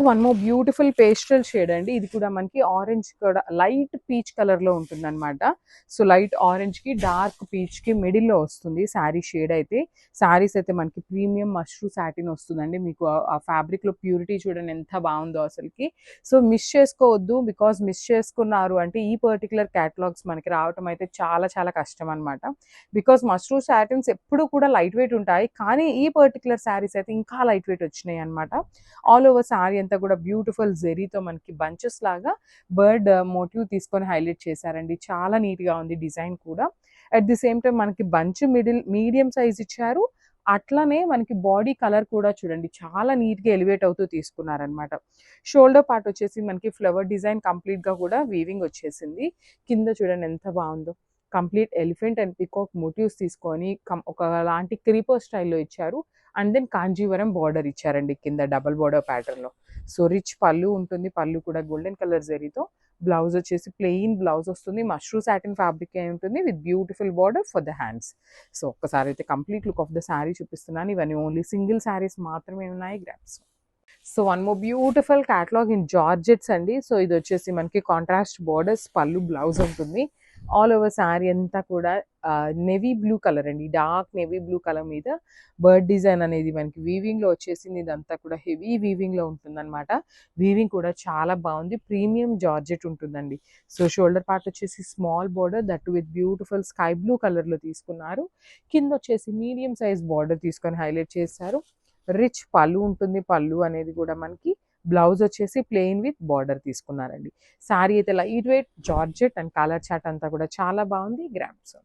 One more beautiful pastel shade అండి. ఇది కూడా మనకి ఆరెంజ్ కూడా లైట్ పీచ్ కలర్లో ఉంటుంది అనమాట సో లైట్ ఆరెంజ్కి డార్క్ పీచ్కి మిడిల్లో వస్తుంది శారీ షేడ్ అయితే. శారీస్ అయితే మనకి ప్రీమియం మష్రూ సాటిన్ వస్తుందండి. మీకు ఆ- ఫ్యాబ్రిక్లో ప్యూరిటీ చూడండి ఎంత బాగుందో అసలుకి. సో మిస్ చేసుకోవద్దు బికాస్ మిస్ చేసుకున్నారు అంటే ఈ పర్టికులర్ క్యాటలాగ్స్ మనకి రావటం అయితే చాలా చాలా కష్టం అనమాట బికాస్ మష్రూ సాటిన్స్ ఎప్పుడు కూడా లైట్ వెయిట్ ఉంటాయి. కానీ ఈ పర్టికులర్ శారీస్ అయితే ఇంకా లైట్ వెయిట్ వచ్చినాయి అనమాట ఆల్ ఓవర్ శారీ అంతా కూడా బ్యూటిఫుల్ జెరీతో మనకి బంచెస్ లాగా బర్డ్ uh, మోటివ్ తీసుకొని హైలైట్ చేశారండి. చాలా నీట్గా ఉంది డిజైన్ కూడా. అట్ ది సేమ్ టైం మనకి బంచ్ మిడిల్ మీడియం సైజ్ ఇచ్చారు. అట్లనే మనకి బాడీ కలర్ కూడా చూడండి చాలా నీట్గా ఎలివేట్ అవుతూ తీసుకున్నారనమాట షోల్డర్ పార్ట్ వచ్చేసి మనకి ఫ్లవర్ డిజైన్ కంప్లీట్గా కూడా వీవింగ్ వచ్చేసింది. కింద చూడండి ఎంత బాగుందో. Complete elephant and peacock motifs తీసుకొని కం- ఒకలాంటి క్రీపర్ స్టైల్లో ఇచ్చారు. అండ్ దెన్ కాంజీవరం బార్డర్ ఇచ్చారండి కింద డబల్ బార్డర్ ప్యాటర్న్లో. సో రిచ్ పళ్ళు ఉంటుంది. పళ్ళు కూడా గోల్డెన్ కలర్ జరీతో. బ్లౌజ్ వచ్చేసి ప్లెయిన్ బ్లౌజ్ వస్తుంది. మష్రూ సాటిన్ ఫ్యాబ్రిక్ అయి ఉంటుంది with beautiful border for the hands. So ఒక్కసారి అయితే complete look of the sari చూపిస్తున్నాను. ఇవన్నీ ఓన్లీ సింగిల్ శారీస్ మాత్రమే ఉన్నాయి grasp so one more beautiful catalogue in georgettes అండి. సో ఇది వచ్చేసి మనకి కాంట్రాస్ట్ బార్డర్స్ పళ్ళు బ్లౌజ్ ఉంటుంది. ఆల్ ఓవర్ శారీ అంతా కూడా నెవీ బ్లూ కలర్ అండి. డార్క్ నెవీ బ్లూ కలర్ మీద బర్డ్ డిజైన్ అనేది మనకి వీవింగ్లో వచ్చేసింది. ఇదంతా కూడా హెవీ వీవింగ్లో ఉంటుందన్నమాట. వీవింగ్ కూడా చాలా బాగుంది. ప్రీమియం జార్జెట్ ఉంటుందండి. సో షోల్డర్ పార్ట్ వచ్చేసి small border that with beautiful sky blue కలర్లో తీసుకున్నారు. కింద వచ్చేసి మీడియం సైజ్ బార్డర్ తీసుకొని హైలైట్ చేశారు. రిచ్ పళ్ళు ఉంటుంది. పళ్ళు అనేది కూడా మనకి బ్లౌజ్ వచ్చేసి ప్లెయిన్ విత్ బార్డర్ తీసుకున్నారండి. శారీ అయితే light weight georgette and colour chat అంతా కూడా చాలా బాగుంది. గ్రామ్స్.